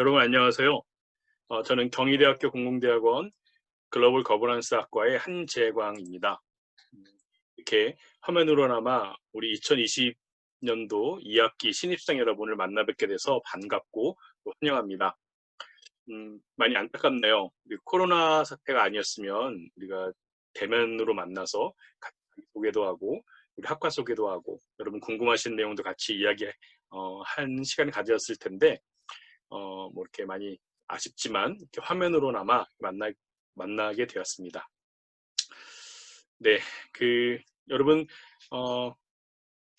여러분 안녕하세요. 어, 저는 경희대학교 공공대학원 글로벌 거버넌스 학과의 한재광입니다. 이렇게 화면으로나마 우리 2020년도 2학기 신입생 여러분을 만나 뵙게 돼서 반갑고 환영합니다. 음, 많이 안타깝네요. 코로나 사태가 아니었으면 우리가 대면으로 만나서 소개도 하고 우리 학과 소개도 하고 여러분 궁금하신 내용도 같이 이야기 어, 한 시간을 가졌을 텐데 어, 뭐 이렇게 많이 아쉽지만 이렇게 화면으로나마 만나, 만나게 되었습니다. 네, 그 여러분 어,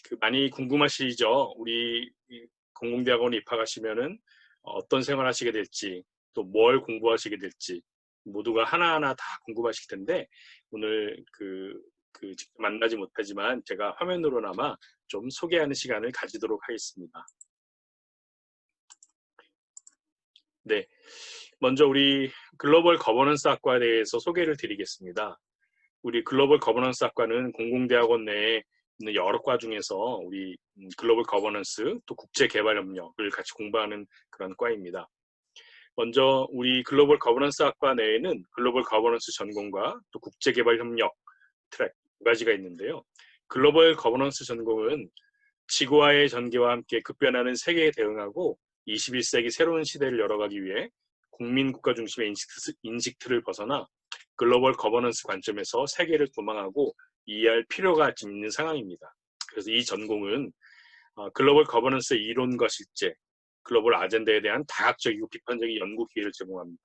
그 많이 궁금하시죠? 우리 공공대학원 입학하시면은 어떤 생활 하시게 될지 또 뭘 공부하시게 될지 모두가 하나하나 다 궁금하실 텐데 오늘 그, 그 직접 만나지 못하지만 제가 화면으로나마 좀 소개하는 시간을 가지도록 하겠습니다. 네. 먼저 우리 글로벌 거버넌스 학과에 대해서 소개를 드리겠습니다. 우리 글로벌 거버넌스 학과는 공공대학원 내에 있는 여러 과 중에서 우리 음, 글로벌 거버넌스 또 국제개발협력을 같이 공부하는 그런 과입니다. 먼저 우리 글로벌 거버넌스 학과 내에는 글로벌 거버넌스 전공과 또 국제개발협력 트랙 두 가지가 있는데요. 글로벌 거버넌스 전공은 지구와의 전개와 함께 급변하는 세계에 대응하고 21세기 새로운 시대를 열어가기 위해 국민 국가 중심의 인식, 인식 틀을 벗어나 글로벌 거버넌스 관점에서 세계를 도망하고 이해할 필요가 있는 상황입니다. 그래서 이 전공은 어, 글로벌 거버넌스 이론과 실제, 글로벌 아젠다에 대한 다각적이고 비판적인 연구 기회를 제공합니다.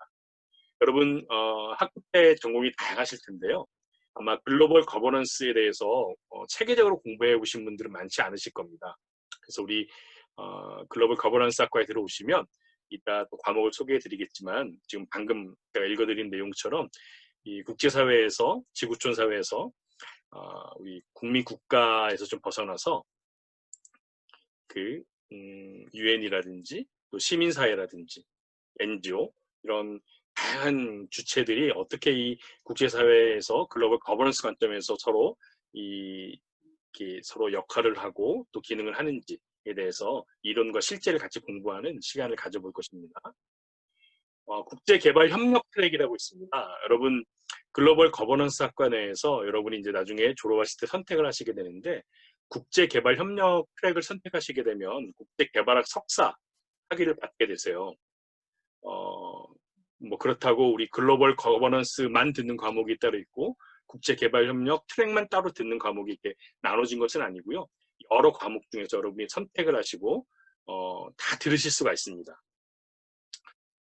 여러분 어, 학부 때 전공이 다양하실 텐데요. 아마 글로벌 거버넌스에 대해서 어, 체계적으로 공부해 보신 분들은 많지 않으실 겁니다. 그래서 우리 어, 글로벌 거버넌스 학과에 들어오시면 이따 또 과목을 소개해 드리겠지만 지금 방금 제가 읽어드린 내용처럼 이 국제사회에서 지구촌 사회에서 어, 우리 국민 국가에서 좀 벗어나서 그 음, 유엔이라든지 또 시민사회라든지 NGO 이런 다양한 주체들이 어떻게 이 국제사회에서 글로벌 거버넌스 관점에서 서로 이 서로 역할을 하고 또 기능을 하는지 에 대해서 이론과 실제를 같이 공부하는 시간을 가져볼 것입니다. 어, 국제개발협력 트랙이라고 있습니다. 여러분 글로벌 거버넌스 학과 내에서 여러분이 이제 나중에 졸업하실 때 선택을 하시게 되는데 국제개발협력 트랙을 선택하시게 되면 국제개발학 석사 학위를 받게 되세요. 어, 뭐 그렇다고 우리 글로벌 거버넌스만 듣는 과목이 따로 있고 국제개발협력 트랙만 따로 듣는 과목이 이렇게 나눠진 것은 아니고요. 여러 과목 중에서 여러분이 선택을 하시고 어, 다 들으실 수가 있습니다.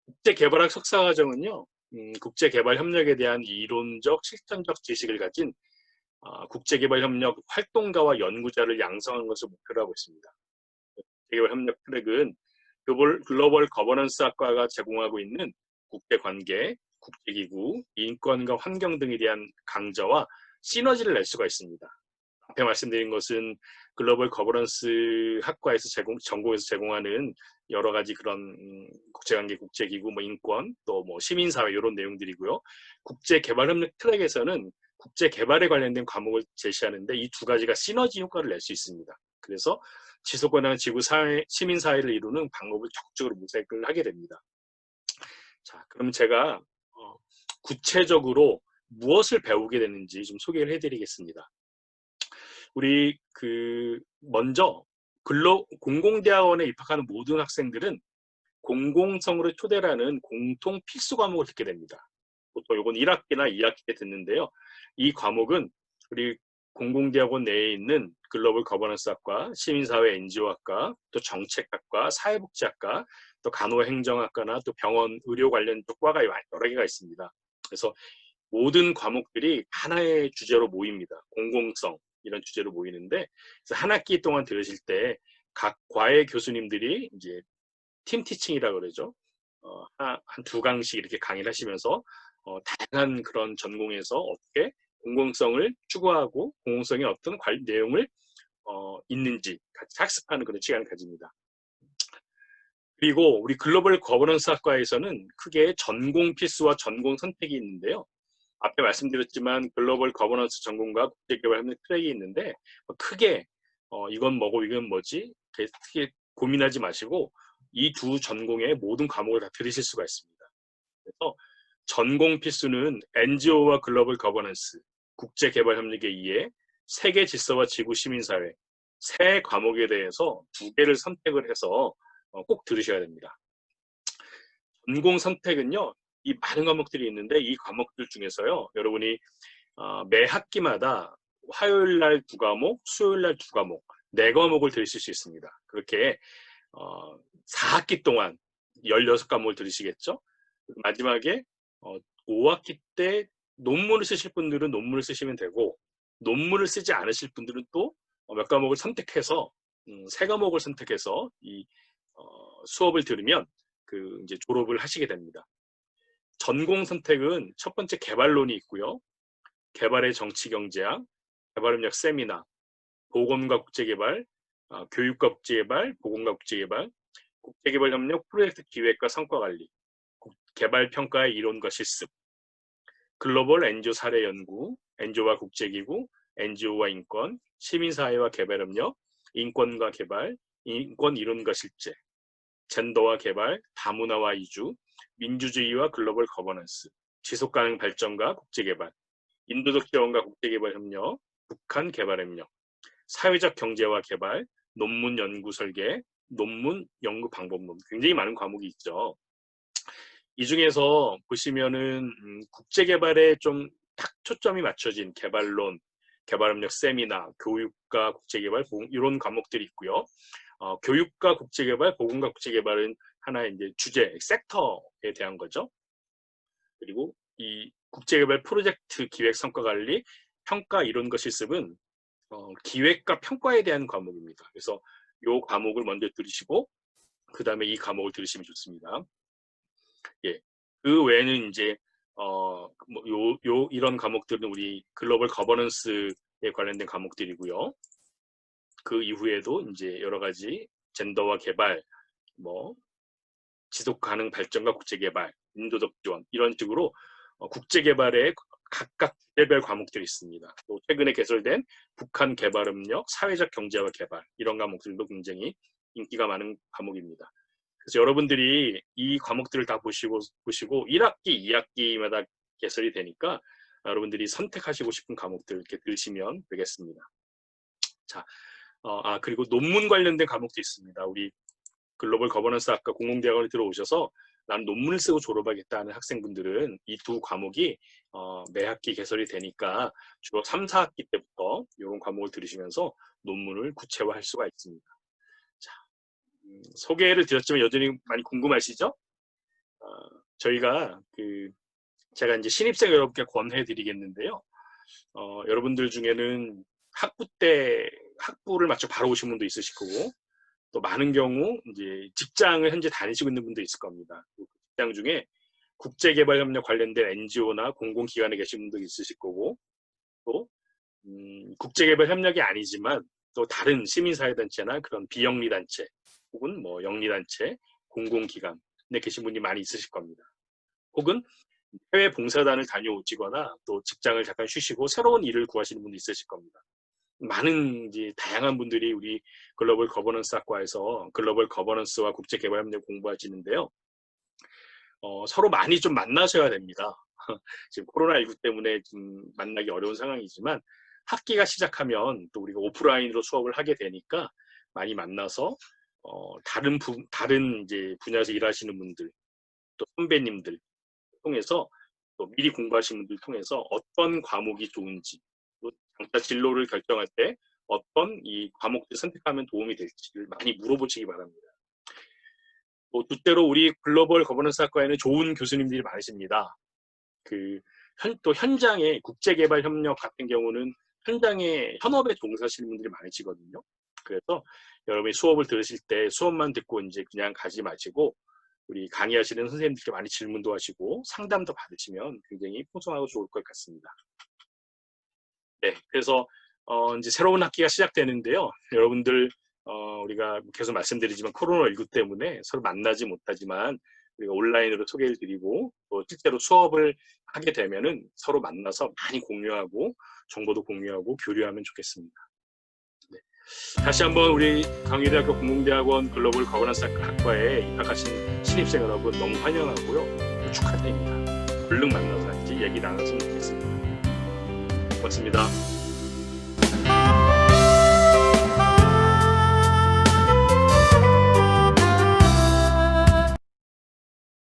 국제개발학 석사과정은요. 음, 국제개발협력에 대한 이론적, 실천적 지식을 가진 어, 국제개발협력 활동가와 연구자를 양성하는 것을 목표로 하고 있습니다. 국제개발협력 트랙은 글로벌 거버넌스 학과가 제공하고 있는 국제관계, 국제기구, 인권과 환경 등에 대한 강좌와 시너지를 낼 수가 있습니다. 앞에 말씀드린 것은 글로벌 거버넌스 학과에서 제공, 전공에서 제공하는 여러 가지 그런 음, 국제관계, 국제기구, 뭐 인권, 또 뭐 시민사회 이런 내용들이고요. 국제개발협력 트랙에서는 국제개발에 관련된 과목을 제시하는데 이 두 가지가 시너지 효과를 낼 수 있습니다. 그래서 지속가능한 지구 사회, 시민사회를 이루는 방법을 적극적으로 모색을 하게 됩니다. 자, 그럼 제가 어, 구체적으로 무엇을 배우게 되는지 좀 소개를 해드리겠습니다. 우리 그 먼저 근로 공공대학원에 입학하는 모든 학생들은 공공성으로 초대라는 공통 필수 과목을 듣게 됩니다. 보통 이건 1학기나 2학기 때 듣는데요. 이 과목은 우리 공공대학원 내에 있는 글로벌 거버넌스학과, 시민사회 NGO학과, 또 정책학과, 사회복지학과, 또 간호행정학과나 또 병원, 의료 관련 쪽 과가 여러 개가 있습니다. 그래서 모든 과목들이 하나의 주제로 모입니다. 공공성, 이런 주제로 모이는데 한 학기 동안 들으실 때 각 과외 교수님들이 이제 팀 티칭이라 그러죠. 어, 한두 강씩 이렇게 강의를 하시면서 어, 다양한 그런 전공에서 어떻게 공공성을 추구하고 공공성의 어떤 관, 내용을 어, 있는지 같이 학습하는 그런 시간을 가집니다. 그리고 우리 글로벌 거버넌스 학과에서는 크게 전공 필수와 전공 선택이 있는데요. 앞에 말씀드렸지만 글로벌 거버넌스 전공과 국제개발협력 트랙이 있는데 뭐 크게 어, 이건 뭐고 이건 뭐지 크게 고민하지 마시고 이 두 전공의 모든 과목을 다 들으실 수가 있습니다. 그래서 전공 필수는 NGO와 글로벌 거버넌스, 국제개발협력에 의해 세계 질서와 지구 시민사회 세 과목에 대해서 두 개를 선택을 해서 어, 꼭 들으셔야 됩니다. 전공 선택은요, 이 많은 과목들이 있는데 이 과목들 중에서요, 여러분이 어, 매 학기마다 화요일 날 두 과목, 수요일 날 두 과목, 네 과목을 들으실 수 있습니다. 그렇게 어, 4학기 동안 16과목을 들으시겠죠? 마지막에 어, 5학기 때 논문을 쓰실 분들은 논문을 쓰시면 되고 논문을 쓰지 않으실 분들은 또 몇 과목을 선택해서 음, 세 과목을 선택해서 이 어, 수업을 들으면 그 이제 졸업을 하시게 됩니다. 전공 선택은 첫 번째 개발론이 있고요. 개발의 정치 경제학, 개발협력 세미나, 보건과 국제개발, 어, 교육과 국제개발, 보건과 국제개발, 국제개발협력 프로젝트 기획과 성과관리, 개발평가의 이론과 실습, 글로벌 NGO 사례 연구, NGO와 국제기구, NGO와 인권, 시민사회와 개발협력, 인권과 개발, 인권 이론과 실제, 젠더와 개발, 다문화와 이주, 민주주의와 글로벌 거버넌스, 지속가능 발전과 국제개발, 인도적 지원과 국제개발 협력, 북한 개발 협력, 사회적 경제와 개발, 논문 연구 설계, 논문 연구 방법론 굉장히 많은 과목이 있죠. 이 중에서 보시면은 음, 국제 개발에 좀 딱 초점이 맞춰진 개발론, 개발협력 세미나, 교육과 국제개발, 이런 과목들이 있고요. 어, 교육과 국제개발, 보건과 국제개발은 하나의 이제 주제, 섹터에 대한 거죠. 그리고 이 국제개발 프로젝트 기획 성과 관리, 평가 이론과 실습은 어, 기획과 평가에 대한 과목입니다. 그래서 이 과목을 먼저 들으시고 그 다음에 이 과목을 들으시면 좋습니다. 예. 그 외에는 이제 어, 뭐 요, 요 이런 과목들은 우리 글로벌 거버넌스에 관련된 과목들이고요. 그 이후에도 이제 여러 가지 젠더와 개발, 뭐 지속 가능 발전과 국제 개발, 인도적 지원 이런 식으로 어, 국제 개발에 각각 주제별 과목들이 있습니다. 또 최근에 개설된 북한 개발 협력, 사회적 경제와 개발 이런 과목들도 굉장히 인기가 많은 과목입니다. 그래서 여러분들이 이 과목들을 다 보시고 보시고 1학기, 2학기마다 개설이 되니까 여러분들이 선택하시고 싶은 과목들 이렇게 들으시면 되겠습니다. 자, 어, 아 그리고 논문 관련된 과목도 있습니다. 우리 글로벌 거버넌스 학과 공공대학원에 들어오셔서 난 논문을 쓰고 졸업하겠다는 학생분들은 이 두 과목이 어, 매 학기 개설이 되니까 주로 3, 4학기 때부터 이런 과목을 들으시면서 논문을 구체화할 수가 있습니다. 음, 소개를 드렸지만 여전히 많이 궁금하시죠? 어, 저희가 그 제가 이제 신입생 여러분께 권해 드리겠는데요. 어, 여러분들 중에는 학부 때 학부를 마쳐 바로 오신 분도 있으실 거고 또 많은 경우 이제 직장을 현재 다니시고 있는 분도 있을 겁니다. 그 직장 중에 국제개발협력 관련된 NGO나 공공기관에 계신 분도 있으실 거고 또 음, 국제개발협력이 아니지만 또 다른 시민사회단체나 그런 비영리단체 혹은 뭐 영리단체, 공공기관에 계신 분이 많이 있으실 겁니다. 혹은 해외 봉사단을 다녀오시거나 또 직장을 잠깐 쉬시고 새로운 일을 구하시는 분도 있으실 겁니다. 많은 이제 다양한 분들이 우리 글로벌 거버넌스 학과에서 글로벌 거버넌스와 국제 개발 협력 공부하시는데요. 어, 서로 많이 좀 만나셔야 됩니다. 지금 코로나19 때문에 좀 만나기 어려운 상황이지만 학기가 시작하면 또 우리가 오프라인으로 수업을 하게 되니까 많이 만나서 어, 다른 부, 다른 이제 분야에서 일하시는 분들 또 선배님들 통해서 또 미리 공부하시는 분들 통해서 어떤 과목이 좋은지 또 장차 진로를 결정할 때 어떤 이 과목들 선택하면 도움이 될지를 많이 물어보시기 바랍니다. 또 둘째로 우리 글로벌 거버넌스 학과에는 좋은 교수님들이 많으십니다. 그 현, 또 현장에 국제개발 협력 같은 경우는 현장에 현업에 종사하시는 분들이 많으시거든요. 그래서 여러분이 수업을 들으실 때 수업만 듣고 이제 그냥 가지 마시고 우리 강의하시는 선생님들께 많이 질문도 하시고 상담도 받으시면 굉장히 풍성하고 좋을 것 같습니다. 네, 그래서 어, 이제 새로운 학기가 시작되는데요. 여러분들 어, 우리가 계속 말씀드리지만 코로나19 때문에 서로 만나지 못하지만 우리가 온라인으로 소개를 드리고 또 실제로 수업을 하게 되면은 서로 만나서 많이 공유하고 정보도 공유하고 교류하면 좋겠습니다. 네. 다시 한번 우리 강의대학교 공공대학원 글로벌 거버넌스 학과에 입학하신 신입생 여러분 너무 환영하고요. 축하드립니다. 얼른 만나서 같이 얘기 나눴으면 좋겠습니다. 고맙습니다.